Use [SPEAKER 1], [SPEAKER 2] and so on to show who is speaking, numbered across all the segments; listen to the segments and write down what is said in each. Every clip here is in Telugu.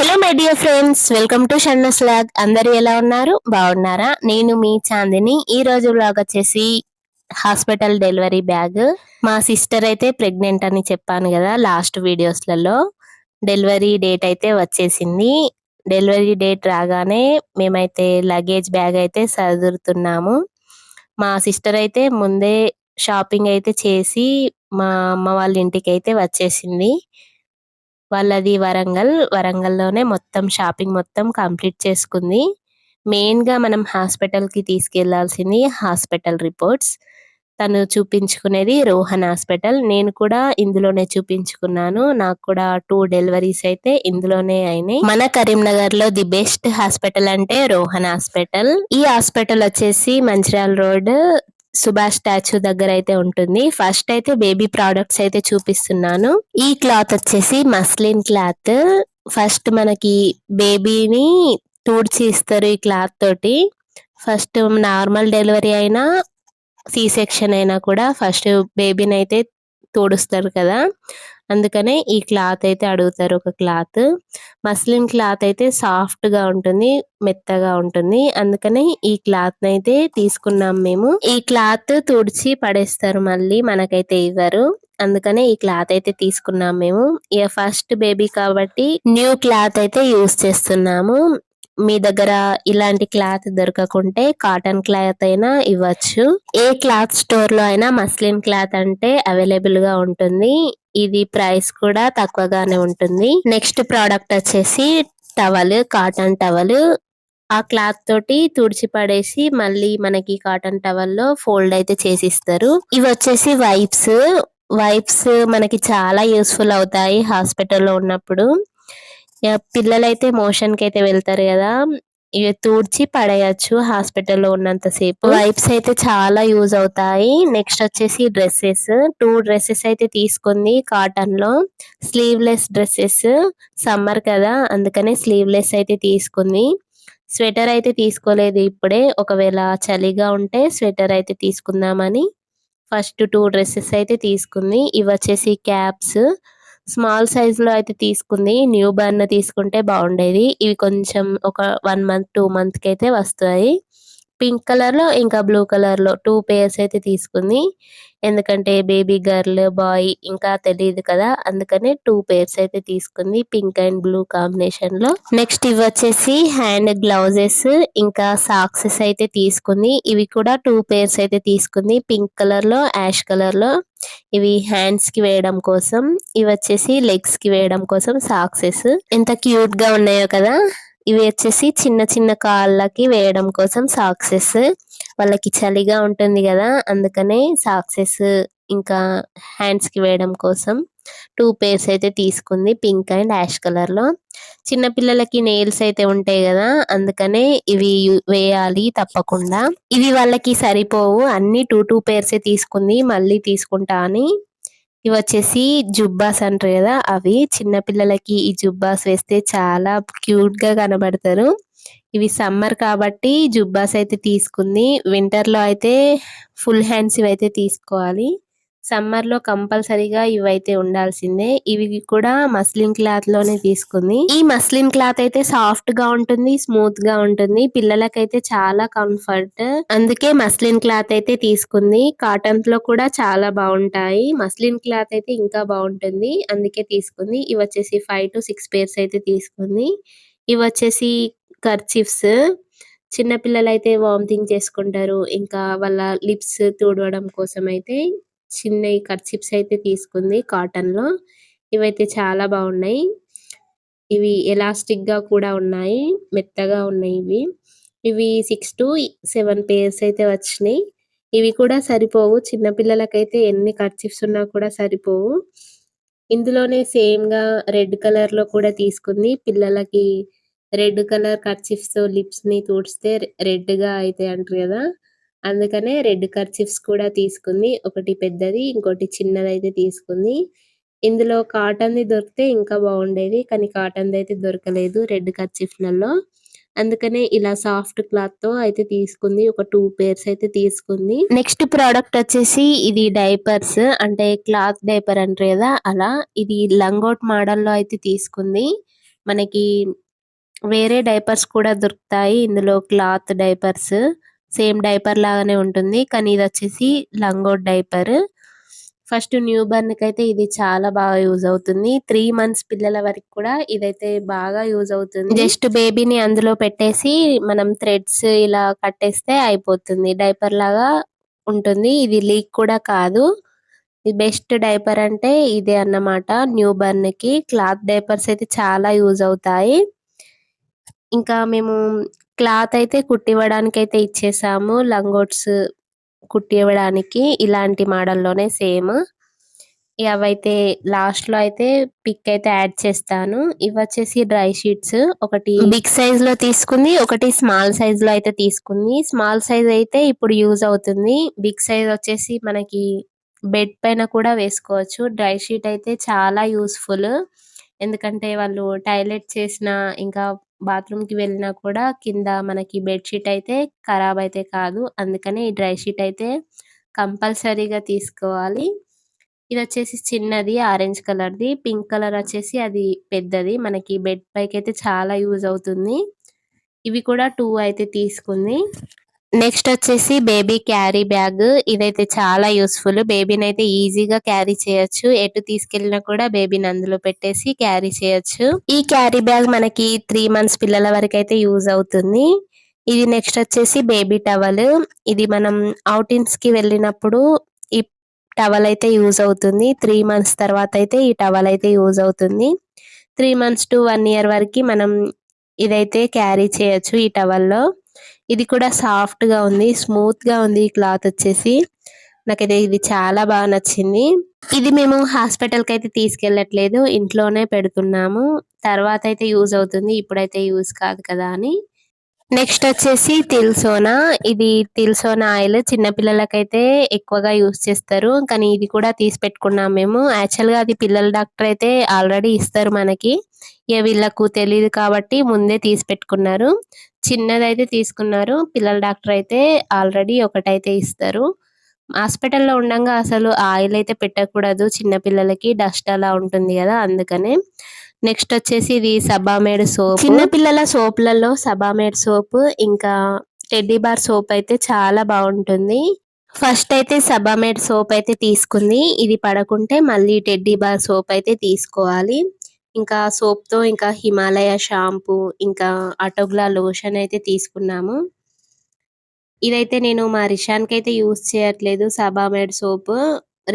[SPEAKER 1] Hello my dear friends welcome to Shannu's vlog అందరు ఎలా ఉన్నారు? బాగున్నారా? నేను మీ చాందిని. ఈ రోజు బ్లాగ్ వచ్చేసి హాస్పిటల్ డెలివరీ బ్యాగ్. మా సిస్టర్ అయితే ప్రెగ్నెంట్ అని చెప్పాను కదా లాస్ట్ వీడియోస్లలో. డెలివరీ డేట్ అయితే వచ్చేసింది. డెలివరీ డేట్ రాగానే మేమైతే లగేజ్ బ్యాగ్ అయితే సదురుతున్నాము. మా సిస్టర్ అయితే ముందే షాపింగ్ అయితే చేసి మా అమ్మ వాళ్ళ ఇంటికి అయితే వచ్చేసింది. వాళ్ళది వరంగల్ వరంగల్లోనే మొత్తం షాపింగ్ మొత్తం కంప్లీట్ చేసుకుంది. మెయిన్గా మనం హాస్పిటల్కి తీసుకెళ్ళాల్సింది హాస్పిటల్ రిపోర్ట్స్. తను చూపించుకునేది రోహన్ హాస్పిటల్. నేను కూడా ఇందులోనే చూపించుకున్నాను. నాకు కూడా టూ డెలివరీస్ అయితే ఇందులోనే అయినాయి. మన కరీంనగర్లో ది బెస్ట్ హాస్పిటల్ అంటే రోహన్ హాస్పిటల్. ఈ హాస్పిటల్ వచ్చేసి మంచిర్యాల రోడ్ సుభాష్ స్టాచ్యూ దగ్గర అయితే ఉంటుంది. ఫస్ట్ అయితే బేబీ ప్రోడక్ట్స్ అయితే చూపిస్తున్నాను. ఈ క్లాత్ వచ్చేసి మస్లిన్ క్లాత్. ఫస్ట్ మనకి బేబీని తూడ్చి ఇస్తారు ఈ క్లాత్ తోటి. ఫస్ట్ నార్మల్ డెలివరీ అయినా సి సెక్షన్ అయినా కూడా ఫస్ట్ బేబీని అయితే తోడుస్తారు కదా. అందుకనే ఈ క్లాత్ అయితే అడుగుతారు ఒక క్లాత్. మస్లిన్ క్లాత్ అయితే సాఫ్ట్గా ఉంటుంది మెత్తగా ఉంటుంది. అందుకనే ఈ క్లాత్ అయితే తీసుకున్నాం మేము. ఈ క్లాత్ తుడిచి పడేస్తారు మళ్ళీ మనకైతే ఇవ్వరు. అందుకనే ఈ క్లాత్ అయితే తీసుకున్నాం మేము. ఇక ఫస్ట్ బేబీ కాబట్టి న్యూ క్లాత్ అయితే యూస్ చేస్తున్నాము. మీ దగ్గర ఇలాంటి క్లాత్ దొరకకుంటే కాటన్ క్లాత్ అయినా ఇవ్వచ్చు. ఏ క్లాత్ స్టోర్లో అయినా మస్లిన్ క్లాత్ అంటే అవైలబుల్గా ఉంటుంది. ఇది ప్రైస్ కూడా తక్కువగానే ఉంటుంది. నెక్స్ట్ ప్రోడక్ట్ వచ్చేసి టవల్ కాటన్ టవల్. ఆ క్లాత్ తోటి తుడిచి పడేసి మళ్ళీ మనకి కాటన్ టవల్లో ఫోల్డ్ అయితే చేసిస్తారు. ఇవి వచ్చేసి వైప్స్. వైప్స్ మనకి చాలా యూస్ఫుల్ అవుతాయి హాస్పిటల్లో ఉన్నప్పుడు. పిల్లలైతే మోషన్కి అయితే వెళ్తారు కదా. తూడ్చి పడేయచ్చు హాస్పిటల్లో ఉన్నంత సేపు. వైప్స్ అయితే చాలా యూజ్ అవుతాయి. నెక్స్ట్ వచ్చేసి డ్రెస్సెస్. టూ డ్రెస్సెస్ అయితే తీసుకుంది కాటన్లో స్లీవ్లెస్ డ్రెస్సెస్. సమ్మర్ కదా అందుకనే స్లీవ్లెస్ అయితే తీసుకుంది. స్వెటర్ అయితే తీసుకోలేదు ఇప్పుడే. ఒకవేళ చలిగా ఉంటే స్వెటర్ అయితే తీసుకుందామని ఫస్ట్ టూ డ్రెస్సెస్ అయితే తీసుకుంది. ఇవి వచ్చేసి క్యాప్స్. స్మాల్ సైజ్లో అయితే తీసుకుంది. న్యూ బర్న్ తీసుకుంటే బాగుండేది. ఇవి కొంచెం ఒక వన్ మంత్ టూ మంత్కి అయితే వస్తాయి. పింక్ కలర్లో ఇంకా బ్లూ కలర్లో టూ పేర్స్ అయితే తీసుకుంది. ఎందుకంటే బేబీ గర్ల్ బాయ్ ఇంకా తెలియదు కదా అందుకనే టూ పేర్స్ అయితే తీసుకుంది పింక్ అండ్ బ్లూ కాంబినేషన్లో నెక్స్ట్ ఇవి వచ్చేసి హ్యాండ్ గ్లౌజెస్ ఇంకా సాక్సెస్ అయితే తీసుకుంది. ఇవి కూడా టూ పేర్స్ అయితే తీసుకుంది. పింక్ కలర్లో యాష్ కలర్లో ఇవి హ్యాండ్స్కి వేయడం కోసం ఇవి వచ్చేసి లెగ్స్కి వేయడం కోసం సాక్సెస్ ఎంత క్యూట్గా ఉన్నాయో కదా? ఇవి వచ్చేసి చిన్న చిన్న కాళ్ళకి వేయడం కోసం సాక్సెస్ వాళ్ళకి చలిగా ఉంటుంది కదా అందుకనే సాక్సెస్ ఇంకా హ్యాండ్స్కి వేయడం కోసం టూ పేర్స్ అయితే తీసుకుంది పింక్ అండ్ యాష్ కలర్లో. చిన్న పిల్లలకి నెయిల్స్ అయితే ఉంటాయి కదా అందుకనే ఇవి వేయాలి తప్పకుండా. ఇవి వాళ్ళకి సరిపోవు అన్ని టూ టూ పేర్సే తీసుకుంది మళ్ళీ తీసుకుంటా అని. ఇవి వచ్చేసి జుబ్బాస్ అంటారు కదా అవి చిన్న పిల్లలకి ఈ జుబ్బాస్ వేస్తే చాలా క్యూట్గా కనబడతారు. ఇవి సమ్మర్ కాబట్టి జుబ్బాస్ అయితే తీసుకుంది వింటర్లో అయితే ఫుల్ హ్యాండ్స్ ఇవి అయితే తీసుకోవాలి. సమ్మర్లో కంపల్సరీగా ఇవైతే ఉండాల్సిందే. ఇవి కూడా మస్లిన్ క్లాత్లోనే తీసుకుంది. ఈ మస్లిన్ క్లాత్ అయితే సాఫ్ట్గా ఉంటుంది స్మూత్గా ఉంటుంది. పిల్లలకైతే చాలా కంఫర్ట్. అందుకే మస్లిన్ క్లాత్ అయితే తీసుకుంది. కాటన్లో కూడా చాలా బాగుంటాయి. మస్లిన్ క్లాత్ అయితే ఇంకా బాగుంటుంది. అందుకే తీసుకుంది. ఇవి వచ్చేసి ఫైవ్ టు సిక్స్ పేర్స్ అయితే తీసుకుంది. ఇవి వచ్చేసి కర్చిఫ్స్. చిన్న పిల్లలు అయితే వామిటింగ్ చేసుకుంటారు. ఇంకా వాళ్ళ లిప్స్ తుడవడం కోసం అయితే చిన్న కర్చిప్స్ అయితే తీసుకుంది కాటన్లో ఇవైతే చాలా బాగున్నాయి ఇవి ఎలాస్టిక్గా కూడా ఉన్నాయి. మెత్తగా ఉన్నాయి ఇవి. ఇవి సిక్స్ టు సెవెన్ పేర్స్ అయితే వచ్చినాయి. ఇవి కూడా సరిపోవు. చిన్నపిల్లలకైతే ఎన్ని కర్చిప్స్ ఉన్నా కూడా సరిపోవు. ఇందులోనే సేమ్గా రెడ్ కలర్లో కూడా తీసుకుంది. పిల్లలకి రెడ్ కలర్ కర్చిప్స్తో లిప్స్ని తుడిస్తే రెడ్గా అయితే అంటారు కదా. అందుకనే రెడ్ కర్చిఫ్స్ కూడా తీసుకుంది. ఒకటి పెద్దది ఇంకోటి చిన్నది అయితే తీసుకుంది. ఇందులో కాటన్ది దొరికితే ఇంకా బాగుండేది కానీ కాటన్ది అయితే దొరకలేదు రెడ్ కర్చిఫ్లలో. అందుకనే ఇలా సాఫ్ట్ క్లాత్తో అయితే తీసుకుంది. ఒక టూ పేర్స్ అయితే తీసుకుంది. నెక్స్ట్ ప్రోడక్ట్ వచ్చేసి ఇది డైపర్స్ అంటే క్లాత్ డైపర్ అంటారు కదా అలా. ఇది లంగోట్ మోడల్లో అయితే తీసుకుంది. మనకి వేరే డైపర్స్ కూడా దొరుకుతాయి. ఇందులో క్లాత్ డైపర్స్. సేమ్ డైపర్ లాగానే ఉంటుంది. కానీ ఇది వచ్చేసి లంగో డైపర్. ఫస్ట్ న్యూ బర్న్కి అయితే ఇది చాలా బాగా యూజ్ అవుతుంది. త్రీ మంత్స్ పిల్లల వరకు కూడా ఇదైతే బాగా యూజ్ అవుతుంది. జస్ట్ బేబీని అందులో పెట్టేసి మనం థ్రెడ్స్ ఇలా కట్టేస్తే అయిపోతుంది. డైపర్ లాగా ఉంటుంది. ఇది లీక్ కూడా కాదు. ఇది బెస్ట్ డైపర్ అంటే ఇదే అన్నమాట న్యూ బర్న్కి క్లాత్ డైపర్స్ అయితే చాలా యూజ్ అవుతాయి. ఇంకా మేము క్లాత్ అయితే కుట్టివ్వడానికి అయితే ఇచ్చేసాము. లంగోట్స్ కుట్టివ్వడానికి ఇలాంటి మోడల్లోనే సేమ్ అవైతే లాస్ట్లో అయితే పిక్ అయితే యాడ్ చేస్తాను. ఇవి వచ్చేసి డ్రై షీట్స్. ఒకటి బిగ్ సైజ్లో తీసుకుంది ఒకటి స్మాల్ సైజ్లో అయితే తీసుకుంది. స్మాల్ సైజ్ అయితే ఇప్పుడు యూజ్ అవుతుంది. బిగ్ సైజ్ వచ్చేసి మనకి బెడ్ పైన కూడా వేసుకోవచ్చు. డ్రై షీట్ అయితే చాలా యూస్ఫుల్. ఎందుకంటే వాళ్ళు టాయిలెట్ చేసిన ఇంకా బాత్రూమ్కి వెళ్ళినా కూడా కింద మనకి బెడ్ షీట్ అయితే ఖరాబ్ అయితే కాదు. అందుకని ఈ డ్రై షీట్ అయితే కంపల్సరీగా తీసుకోవాలి. ఇది వచ్చేసి చిన్నది ఆరెంజ్ కలర్ ది పింక్ కలర్ వచ్చేసి అది పెద్దది. మనకి బెడ్ పైకి అయితే చాలా యూజ్ అవుతుంది. ఇవి కూడా టూ అయితే తీసుకుంది. నెక్స్ట్ వచ్చేసి బేబీ క్యారీ బ్యాగ్. ఇదైతే చాలా యూస్ఫుల్. బేబీని అయితే ఈజీగా క్యారీ చేయొచ్చు. ఎటు తీసుకెళ్ళినా కూడా బేబీని అందులో పెట్టేసి క్యారీ చేయొచ్చు. ఈ క్యారీ బ్యాగ్ మనకి త్రీ మంత్స్ పిల్లల వరకు అయితే యూజ్ అవుతుంది. ఇది నెక్స్ట్ వచ్చేసి బేబీ టవల్. ఇది మనం అవుటింగ్స్కి వెళ్ళినప్పుడు ఈ టవల్ అయితే యూజ్ అవుతుంది. త్రీ మంత్స్ తర్వాత అయితే ఈ టవల్ అయితే యూజ్ అవుతుంది. Three months to one year వరకు మనం ఇదైతే క్యారీ చేయొచ్చు ఈ టవల్లో. ఇది కూడా సాఫ్ట్గా ఉంది స్మూత్గా ఉంది ఈ క్లాత్ వచ్చేసి. నాకైతే ఇది చాలా బాగా నచ్చింది. ఇది మేము హాస్పిటల్కి అయితే తీసుకెళ్ళట్లేదు ఇంట్లోనే పెడుతున్నాము. తర్వాత అయితే యూజ్ అవుతుంది ఇప్పుడైతే యూజ్ కాదు కదా అని. నెక్స్ట్ వచ్చేసి తిల్సోనా. ఇది తిల్సోనా ఆయిల్ చిన్న పిల్లలకైతే ఎక్కువగా యూజ్ చేస్తారు కానీ ఇది కూడా తీసి పెట్టుకున్నాం మేము. యాక్చువల్గా అది పిల్లల డాక్టర్ అయితే ఆల్రెడీ ఇస్తారు మనకి. ఇక వీళ్ళకు తెలియదు కాబట్టి ముందే తీసి పెట్టుకున్నారు. చిన్నదైతే తీసుకున్నారు. పిల్లల డాక్టర్ అయితే ఆల్రెడీ ఒకటైతే ఇస్తారు. హాస్పిటల్లో ఉండగా అసలు ఆయిల్ అయితే పెట్టకూడదు. చిన్న పిల్లలకి డస్ట్ అలా ఉంటుంది కదా అందుకనే. నెక్స్ట్ వచ్చేసి ఇది సబామేడ్ సోప్. చిన్న పిల్లల సోప్లలో సబామేడ్ సోప్ ఇంకా టెడ్డీ బార్ సోప్ అయితే చాలా బాగుంటుంది. ఫస్ట్ అయితే సబామేడ్ సోప్ అయితే తీసుకుంది. ఇది పడకుంటే మళ్ళీ టెడ్డీ బార్ సోప్ అయితే తీసుకోవాలి. ఇంకా సోప్తో ఇంకా హిమాలయ షాంపూ ఇంకా అటోగ్లా లోషన్ అయితే తీసుకున్నాము. ఇదైతే నేను మా రిషాన్కి అయితే యూస్ చేయట్లేదు సబామేడ్ సోప్.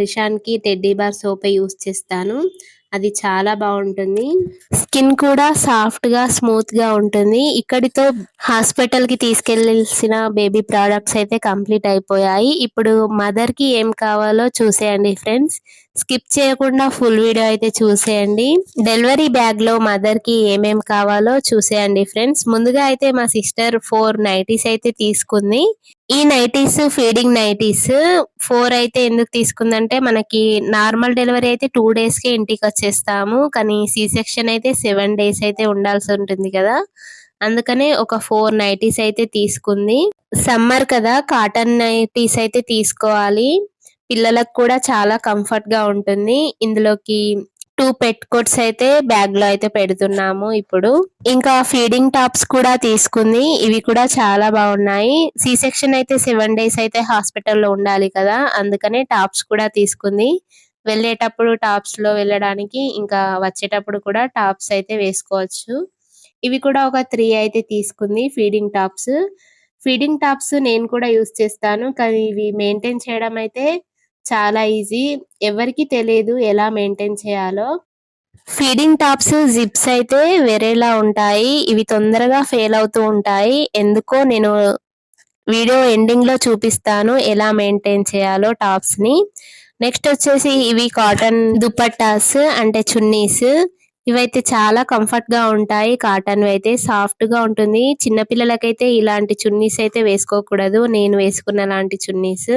[SPEAKER 1] రిషాన్కి టెడ్డీ బార్ సోప్ యూస్ చేస్తాను. అది చాలా బాగుంటుంది. స్కిన్ కూడా సాఫ్ట్గా స్మూత్గా ఉంటుంది. ఇక్కడితో హాస్పిటల్కి తీసుకెళ్ళాల్సిన బేబీ ప్రోడక్ట్స్ అయితే కంప్లీట్ అయిపోయాయి. ఇప్పుడు మదర్కి ఏం కావాలో చూసేయండి ఫ్రెండ్స్. స్కిప్ చేయకుండా ఫుల్ వీడియో అయితే చూసేయండి. డెలివరీ బ్యాగ్లో మదర్కి కావాలో చూసేయండి ఫ్రెండ్స్. ముందుగా అయితే మా సిస్టర్ ఫోర్ నైటీస్ అయితే తీసుకుంది. ఈ నైటీస్ ఫీడింగ్ నైటీస్ ఫోర్ అయితే ఎందుకు తీసుకుందంటే మనకి నార్మల్ డెలివరీ అయితే టూ డేస్కే ఇంటికి వచ్చేస్తాము. కానీ సి సెక్షన్ అయితే సెవెన్ డేస్ అయితే ఉండాల్సి ఉంటుంది కదా. అందుకనే ఒక ఫోర్ నైటీస్ అయితే తీసుకుంది. సమ్మర్ కదా కాటన్ నైటీస్ అయితే తీసుకోవాలి. పిల్లలకు కూడా చాలా కంఫర్ట్గా ఉంటుంది. ఇందులోకి టూ పెట్ కోట్స్ అయితే బ్యాగ్లో అయితే పెడుతున్నాము ఇప్పుడు. ఇంకా ఫీడింగ్ టాప్స్ కూడా తీసుకుంది. ఇవి కూడా చాలా బాగున్నాయి. సి సెక్షన్ అయితే సెవెన్ డేస్ అయితే హాస్పిటల్లో ఉండాలి కదా. అందుకనే టాప్స్ కూడా తీసుకుంది. వెళ్ళేటప్పుడు టాప్స్లో వెళ్ళడానికి ఇంకా వచ్చేటప్పుడు కూడా టాప్స్ అయితే వేసుకోవచ్చు. ఇవి కూడా ఒక త్రీ అయితే తీసుకుంది ఫీడింగ్ టాప్స్ ఫీడింగ్ టాప్స్ నేను కూడా యూస్ చేస్తాను. కానీ ఇవి మెయింటైన్ చేయడం అయితే చాలా ఈజీ. ఎవరికి తెలియదు ఎలా మెయింటైన్ చేయాలో. ఫీడింగ్ టాప్స్ జిప్స్ అయితే వేరేలా ఉంటాయి. ఇవి తొందరగా ఫెయిల్ అవుతూ ఉంటాయి. ఎందుకో నేను వీడియో ఎండింగ్లో చూపిస్తాను ఎలా మెయింటైన్ చేయాలో టాప్స్ని నెక్స్ట్ వచ్చేసి ఇవి కాటన్ దుపట్టాస్ అంటే చున్నీస్. ఇవైతే చాలా కంఫర్ట్గా ఉంటాయి. కాటన్ అయితే సాఫ్ట్గా ఉంటుంది. చిన్న పిల్లలకైతే ఇలాంటి చున్నీస్ అయితే వేసుకోకూడదు. నేను వేసుకున్న లాంటి చున్నీస్.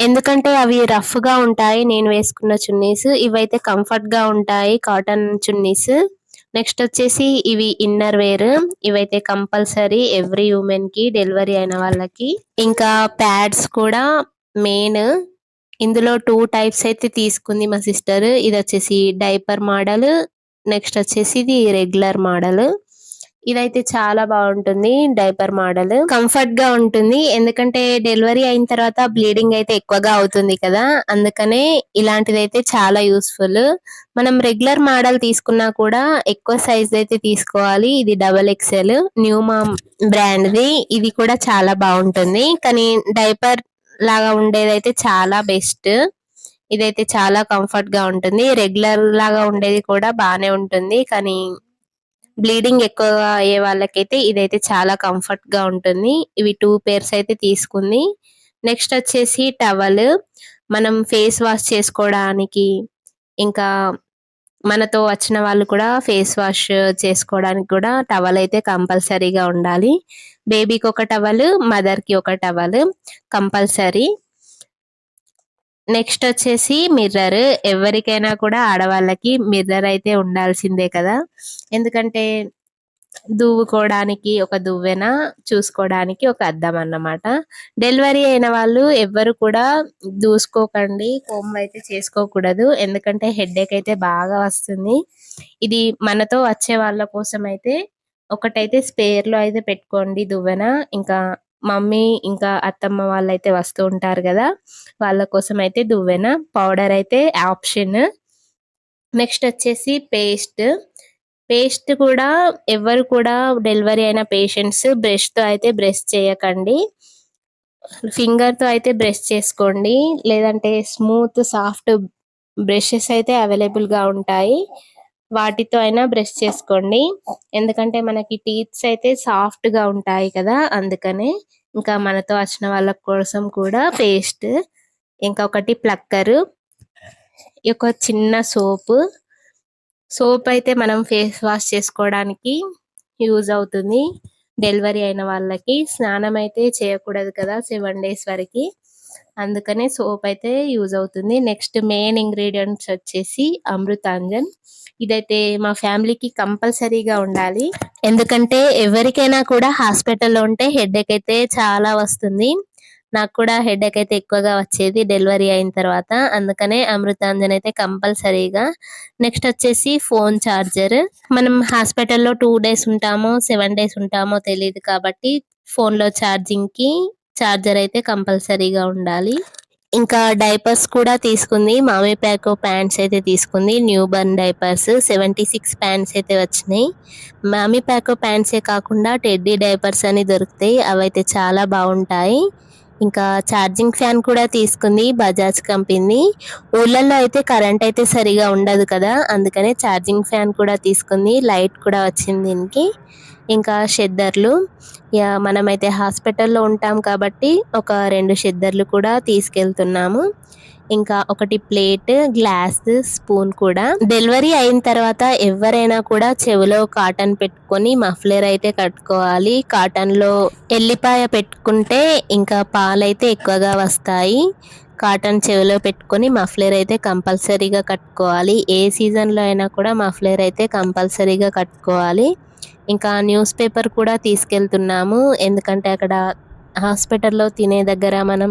[SPEAKER 1] ఎందుకంటే అవి రఫ్గా ఉంటాయి. నేను వేసుకున్న చున్నీస్. ఇవైతే కంఫర్ట్గా ఉంటాయి కాటన్ చున్నీస్. నెక్స్ట్ వచ్చేసి ఇవి ఇన్నర్ వేర్ ఇవైతే కంపల్సరీ ఎవ్రీ ఉమెన్కి డెలివరీ అయిన వాళ్ళకి. ఇంకా ప్యాడ్స్ కూడా మెయిన్ ఇందులో టూ టైప్స్ అయితే తీసుకుంది మా సిస్టర్ ఇది వచ్చేసి డైపర్ మోడల్ నెక్స్ట్ వచ్చేసి ఇది రెగ్యులర్ మోడల్. ఇదైతే చాలా బాగుంటుంది డైపర్ మోడల్. కంఫర్ట్గా ఉంటుంది ఎందుకంటే డెలివరీ అయిన తర్వాత బ్లీడింగ్ అయితే ఎక్కువగా అవుతుంది కదా అందుకనే ఇలాంటిది అయితే చాలా యూస్ఫుల్. మనం రెగ్యులర్ మోడల్ తీసుకున్నా కూడా ఎక్కువ సైజ్ అయితే తీసుకోవాలి ఇది double XL new mom brand the ఇది కూడా చాలా బాగుంటుంది. కానీ డైపర్ లాగా ఉండేది అయితే చాలా బెస్ట్. ఇదైతే చాలా కంఫర్ట్గా ఉంటుంది. రెగ్యులర్ లాగా ఉండేది కూడా బానే ఉంటుంది. కానీ బ్లీడింగ్ ఎక్కువగా అయ్యే వాళ్ళకైతే ఇదైతే చాలా కంఫర్ట్గా ఉంటుంది. ఇవి టూ పేర్స్ అయితే తీసుకుంది. నెక్స్ట్ వచ్చేసి టవల్ మనం ఫేస్ వాష్ చేసుకోవడానికి ఇంకా మనతో వచ్చిన వాళ్ళు కూడా ఫేస్ వాష్ చేసుకోవడానికి కూడా టవల్ అయితే కంపల్సరీగా ఉండాలి. బేబీకి ఒక టవల్ మదర్కి ఒక టవల్ కంపల్సరీ నెక్స్ట్ వచ్చేసి మిర్రర్. ఎవరికైనా కూడా ఆడవాళ్ళకి మిర్రర్ అయితే ఉండాల్సిందే కదా. ఎందుకంటే దువ్వుకోవడానికి ఒక దువ్వెన చూసుకోవడానికి ఒక అద్దం అన్నమాట. డెలివరీ అయిన వాళ్ళు ఎవ్వరు కూడా దూసుకోకండి కోమ్ అయితే చేసుకోకూడదు. ఎందుకంటే హెడేక్ అయితే బాగా వస్తుంది. ఇది మనతో వచ్చే వాళ్ళ కోసం అయితే ఒకటైతే స్పేర్లో అయితే పెట్టుకోండి దువ్వెన. ఇంకా మమ్మీ ఇంకా అత్తమ్మ వాళ్ళు అయితే వస్తూ ఉంటారు కదా వాళ్ళ కోసం అయితే దువ్వెన పౌడర్ అయితే ఆప్షన్. నెక్స్ట్ వచ్చేసి పేస్ట్. పేస్ట్ కూడా ఎవరు కూడా డెలివరీ అయిన పేషెంట్స్ బ్రష్తో అయితే బ్రష్ చేయకండి. ఫింగర్తో అయితే బ్రష్ చేసుకోండి. లేదంటే స్మూత్ సాఫ్ట్ బ్రషెస్ అయితే అవైలబుల్గా ఉంటాయి. వాటితో అయినా బ్రష్ చేసుకోండి. ఎందుకంటే మనకి టీత్స్ అయితే సాఫ్ట్గా ఉంటాయి కదా అందుకనే ఇంకా మనతో వచ్చిన వాళ్ళ కోసం కూడా పేస్ట్ ఇంకా ఒకటి ప్లక్కర్ ఒక చిన్న సోప్. సోప్ అయితే మనం ఫేస్ వాష్ చేసుకోవడానికి యూజ్ అవుతుంది. డెలివరీ అయిన వాళ్ళకి. స్నానం అయితే చేయకూడదు కదా సెవెన్ డేస్ వరకు. అందుకనే సోప్ అయితే యూజ్ అవుతుంది. నెక్స్ట్ మెయిన్ ఇంగ్రీడియంట్స్ వచ్చేసి అమృతాంజన్. ఇదైతే మా ఫ్యామిలీకి కంపల్సరీగా ఉండాలి. ఎందుకంటే ఎవరికైనా కూడా హాస్పిటల్లో ఉంటే హెడేక్ అయితే చాలా వస్తుంది. నాకు కూడా హెడేక్ అయితే ఎక్కువగా వచ్చేది డెలివరీ అయిన తర్వాత. అందుకనే అమృతాంజన్ అయితే కంపల్సరీగా. నెక్స్ట్ వచ్చేసి ఫోన్ చార్జర్. మనం హాస్పిటల్లో టూ డేస్ ఉంటామో సెవెన్ డేస్ ఉంటామో తెలియదు కాబట్టి ఫోన్లో ఛార్జింగ్కి ఛార్జర్ అయితే కంపల్సరీగా ఉండాలి. ఇంకా డైపర్స్ కూడా తీసుకుంది. మామీ ప్యాక్ ప్యాంట్స్ అయితే తీసుకుంది. Newborn diapers seventy six pants అయితే వచ్చినాయి. మామీ ప్యాక్ ప్యాంట్సే కాకుండా టెడ్డీ డైపర్స్ అని దొరుకుతాయి. అవైతే చాలా బాగుంటాయి. ఇంకా ఛార్జింగ్ ఫ్యాన్ కూడా తీసుకుంది. బజాజ్ కంపెనీ. ఊళ్ళల్లో అయితే కరెంట్ అయితే సరిగా ఉండదు కదా. అందుకనే ఛార్జింగ్ ఫ్యాన్ కూడా తీసుకుంది. లైట్ కూడా వచ్చింది దీనికి. ఇంకా షెద్దర్లు. యా మనమైతే హాస్పిటల్లో ఉంటాం కాబట్టి ఒక రెండు షెద్దర్లు కూడా తీసుకెళ్తున్నాము. ఇంకా ఒకటి ప్లేట్ గ్లాస్ స్పూన్ కూడా. డెలివరీ అయిన తర్వాత ఎవరైనా కూడా చెవిలో కాటన్ పెట్టుకొని మఫ్లర్ అయితే కట్టుకోవాలి. కాటన్లో ఎల్లిపాయ పెట్టుకుంటే ఇంకా పాలైతే ఎక్కువగా వస్తాయి. కాటన్ చెవిలో పెట్టుకొని మఫ్లర్ అయితే కంపల్సరీగా కట్టుకోవాలి. ఏ సీజన్లో అయినా కూడా మఫ్లర్ అయితే కంపల్సరీగా కట్టుకోవాలి. ఇంకా న్యూస్ పేపర్ కూడా తీసుకెళ్తున్నాము. ఎందుకంటే అక్కడ హాస్పిటల్లో తినే దగ్గర మనం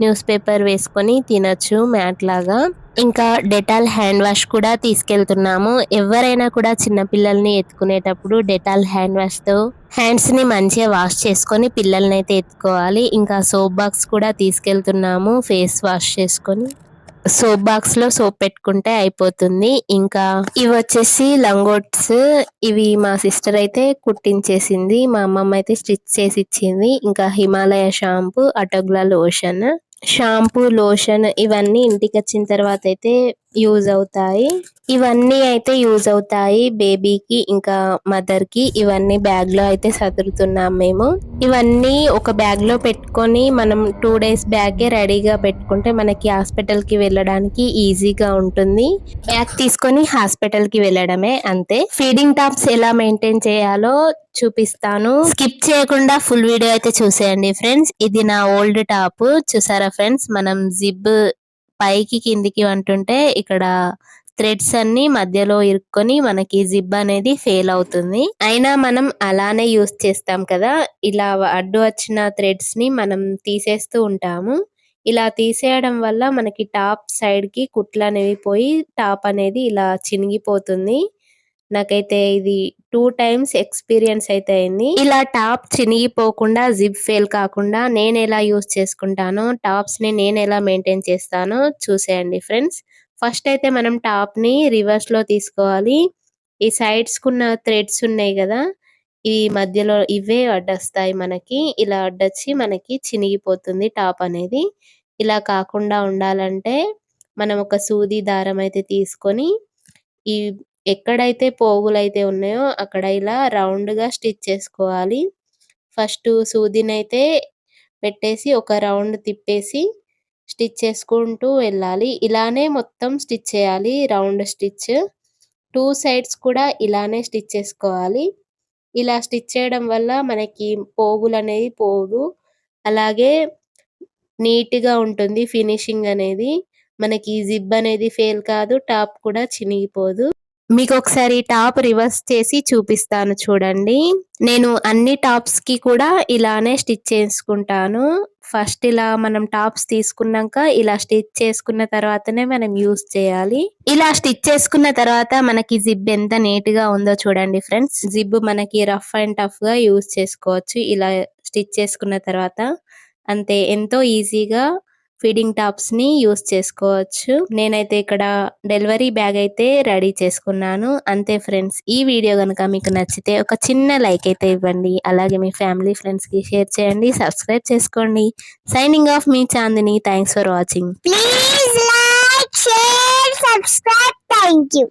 [SPEAKER 1] న్యూస్ పేపర్ వేసుకొని తినచ్చు మ్యాట్ లాగా. ఇంకా డెటాల్ హ్యాండ్ వాష్ కూడా తీసుకెళ్తున్నాము. ఎవరైనా కూడా చిన్నపిల్లల్ని ఎత్తుకునేటప్పుడు డెటాల్ హ్యాండ్ వాష్తో హ్యాండ్స్ని మంచిగా వాష్ చేసుకొని పిల్లల్ని అయితే ఎత్తుకోవాలి. ఇంకా సోప్ బాక్స్ కూడా తీసుకెళ్తున్నాము ఫేస్ వాష్ చేసుకొని. సోప్ బాక్స్లో సోప్ పెట్టుకుంటే అయిపోతుంది. ఇంకా ఇవి వచ్చేసి లంగోట్స్. ఇవి మా సిస్టర్ అయితే కుట్టించేసింది. మా అమ్మమ్మ అయితే స్టిచ్ చేసి ఇచ్చింది ఇంకా Himalaya shampoo Atogla lotion shampoo lotion ఇవన్నీ ఇంటికి వచ్చిన తర్వాత అయితే యూజ్ అవుతాయి. ఇవన్నీ అయితే యూజ్ అవుతాయి. బేబీకి ఇంకా మదర్కి ఇవన్నీ బ్యాగ్లో అయితే సదురుతున్నాం మేము. ఇవన్నీ ఒక బ్యాగ్లో పెట్టుకొని మనం టూ డేస్ బ్యాగే రెడీగా పెట్టుకుంటే మనకి హాస్పిటల్కి వెళ్ళడానికి ఈజీగా ఉంటుంది. బ్యాగ్ తీసుకొని హాస్పిటల్కి వెళ్ళడమే అంతే. ఫీడింగ్ టాప్స్ ఎలా మెయింటైన్ చేయాలో చూపిస్తాను. స్కిప్ చేయకుండా ఫుల్ వీడియో అయితే చూసేయండి ఫ్రెండ్స్ ఇది నా ఓల్డ్ టాప్ చూసారా ఫ్రెండ్స్ మనం జిబ్ పైకి కిందికి అంటుంటే ఇక్కడ థ్రెడ్స్ అన్ని మధ్యలో ఇరుక్కొని మనకి జిబ్ అనేది ఫెయిల్ అవుతుంది. అయినా మనం అలానే యూస్ చేస్తాం కదా. ఇలా అడ్డు వచ్చిన థ్రెడ్స్ని మనం తీసేస్తూ ఉంటాము. ఇలా తీసేయడం వల్ల మనకి టాప్ సైడ్కి కుట్లు అనేవి పోయి టాప్ అనేది ఇలా చినిగిపోతుంది. నాకైతే ఇది టూ టైమ్స్ ఎక్స్పీరియన్స్ అయితే అయింది. ఇలా టాప్ చినిగిపోకుండా జిప్ ఫెయిల్ కాకుండా నేను ఎలా యూస్ చేసుకుంటానో టాప్స్ని నేను ఎలా మెయింటైన్ చేస్తానో చూసేయండి ఫ్రెండ్స్. ఫస్ట్ అయితే మనం టాప్ని రివర్స్లో తీసుకోవాలి. ఈ సైడ్స్ కున్న థ్రెడ్స్ ఉన్నాయి కదా ఈ మధ్యలో ఇవే అడ్డొస్తాయి మనకి. ఇలా అడ్డొచ్చి మనకి చినిగిపోతుంది టాప్ అనేది. ఇలా కాకుండా ఉండాలంటే మనం ఒక సూది దారం అయితే తీసుకొని ఈ ఎక్కడైతే పోగులు అయితే ఉన్నాయో అక్కడ ఇలా రౌండ్గా స్టిచ్ చేసుకోవాలి. ఫస్ట్ సూదినైతే అయితే పెట్టేసి ఒక రౌండ్ తిప్పేసి స్టిచ్ చేసుకుంటూ వెళ్ళాలి. ఇలానే మొత్తం స్టిచ్ చేయాలి రౌండ్ స్టిచ్. టూ సైడ్స్ కూడా ఇలానే స్టిచ్ చేసుకోవాలి. ఇలా స్టిచ్ చేయడం వల్ల మనకి పోగులు అనేవి పోదు. అలాగే నీట్గా ఉంటుంది ఫినిషింగ్ అనేది. మనకి జిబ్ అనేది ఫెయిల్ కాదు టాప్ కూడా చినిగిపోదు. మీకు ఒకసారి టాప్ రివర్స్ చేసి చూపిస్తాను చూడండి. నేను అన్ని టాప్స్కి కూడా ఇలానే స్టిచ్ చేసుకుంటాను. ఫస్ట్ ఇలా మనం టాప్స్ తీసుకున్నాక ఇలా స్టిచ్ చేసుకున్న తర్వాతనే మనం యూస్ చేయాలి. ఇలా స్టిచ్ చేసుకున్న తర్వాత మనకి జిబ్ ఎంత నీట్గా ఉందో చూడండి ఫ్రెండ్స్. జిబ్ మనకి రఫ్ అండ్ టఫ్గా యూస్ చేసుకోవచ్చు. ఇలా స్టిచ్ చేసుకున్న తర్వాత అంతే. ఎంతో ఈజీగా ఫీడింగ్ టాప్స్ని యూస్ చేసుకోవచ్చు. నేనైతే ఇక్కడ డెలివరీ బ్యాగ్ అయితే రెడీ చేసుకున్నాను. అంతే ఫ్రెండ్స్ ఈ వీడియో కనుక మీకు నచ్చితే ఒక చిన్న లైక్ అయితే ఇవ్వండి. అలాగే మీ ఫ్యామిలీ ఫ్రెండ్స్కి షేర్ చేయండి సబ్స్క్రైబ్ చేసుకోండి. Signing off me Chandini thanks for watching.
[SPEAKER 2] Please like, share, subscribe. Thank you.